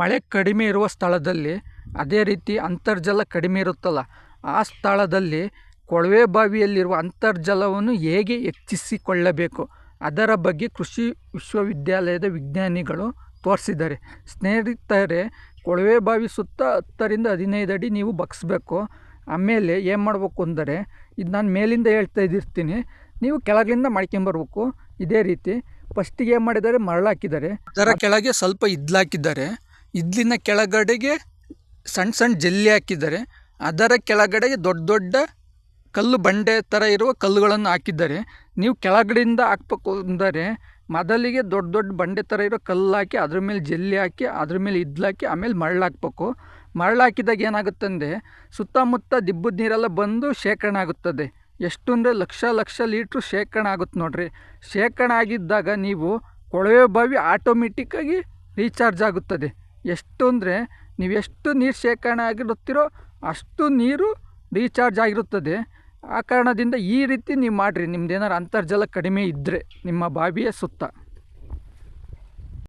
ಮಳೆ ಕಡಿಮೆ ಇರುವ ಸ್ಥಳದಲ್ಲಿ ಅದೇ ರೀತಿ ಅಂತರ್ಜಲ ಕಡಿಮೆ ಇರುತ್ತಲ್ಲ, ಆ ಸ್ಥಳದಲ್ಲಿ ಕೊಳವೆ ಬಾವಿಯಲ್ಲಿರುವ ಅಂತರ್ಜಲವನ್ನು ಹೇಗೆ ಹೆಚ್ಚಿಸಿಕೊಳ್ಳಬೇಕು? ಅದರ ಬಗ್ಗೆ ಕೃಷಿ ವಿಶ್ವವಿದ್ಯಾಲಯದ ವಿಜ್ಞಾನಿಗಳು ತೋರಿಸಿದ್ದಾರೆ. ಸ್ನೇಹಿತರೆ, ಕೊಳವೆ ಬಾವಿ ಸುತ್ತ ಹತ್ತರಿಂದ ಹದಿನೈದು ಅಡಿ ನೀವು ಬಗ್ಸ್ಬೇಕು. ಆಮೇಲೆ ಏನು ಮಾಡಬೇಕು ಅಂದರೆ, ಇದು ನಾನು ಮೇಲಿಂದ ಹೇಳ್ತಾ ಇದ್ದಿರ್ತೀನಿ ನೀವು ಕೆಳಗಿಂದ ಮಾಡ್ಕೊಂಬರ್ಬೇಕು ಇದೇ ರೀತಿ ಫಸ್ಟಿಗೆ ಏನು ಮಾಡಿದ್ದಾರೆ? ಮರಳು ಹಾಕಿದ್ದಾರೆ ಅದರ ಕೆಳಗೆ ಸ್ವಲ್ಪ ಇದ್ಲು ಹಾಕಿದ್ದಾರೆ ಇದ್ಲಿನ ಕೆಳಗಡೆಗೆ ಸಣ್ಣ ಸಣ್ಣ ಜಲ್ಲಿ ಹಾಕಿದ್ದಾರೆ. ಅದರ ಕೆಳಗಡೆಗೆ ದೊಡ್ಡ ದೊಡ್ಡ ಕಲ್ಲು ಬಂಡೆ ಥರ ಇರುವ ಕಲ್ಲುಗಳನ್ನು ಹಾಕಿದ್ದಾರೆ. ನೀವು ಕೆಳಗಡೆಯಿಂದ ಹಾಕ್ಬೇಕು ಅಂದರೆ ಮೊದಲಿಗೆ ದೊಡ್ಡ ದೊಡ್ಡ ಬಂಡೆ ಥರ ಇರೋ ಕಲ್ಲು ಹಾಕಿ, ಅದ್ರ ಮೇಲೆ ಜಲ್ಲಿ ಹಾಕಿ, ಅದ್ರ ಮೇಲೆ ಇದ್ಲು ಹಾಕಿ, ಆಮೇಲೆ ಮರಳು ಹಾಕ್ಬೇಕು. ಮರಳು ಹಾಕಿದಾಗ ಏನಾಗುತ್ತಂದರೆ ಸುತ್ತಮುತ್ತ ದಿಬ್ಬದ ನೀರೆಲ್ಲ ಬಂದು ಶೇಖರಣೆ ಆಗುತ್ತದೆ. ಎಷ್ಟು ಅಂದರೆ ಲಕ್ಷ ಲಕ್ಷ ಲೀಟ್ರ್ ಶೇಖರಣೆ ಆಗುತ್ತೆ ನೋಡಿರಿ. ಶೇಖರಣೆ ಆಗಿದ್ದಾಗ ನೀವು ಕೊಳವೆ ಬಾವಿ ಆಟೋಮೆಟಿಕ್ಕಾಗಿ ರೀಚಾರ್ಜ್ ಆಗುತ್ತದೆ. ಎಷ್ಟು ಅಂದರೆ ನೀವು ಎಷ್ಟು ನೀರು ಶೇಖರಣೆ ಆಗಿರುತ್ತೀರೋ ಅಷ್ಟು ನೀರು ರೀಚಾರ್ಜ್ ಆಗಿರುತ್ತದೆ. ಆ ಕಾರಣದಿಂದ ಈ ರೀತಿ ನೀವು ಮಾಡಿರಿ. ನಿಮ್ದು ಏನಾರು ಅಂತರ್ಜಲ ಕಡಿಮೆ ಇದ್ದರೆ ನಿಮ್ಮ ಬಾವಿಯ ಸುತ್ತ.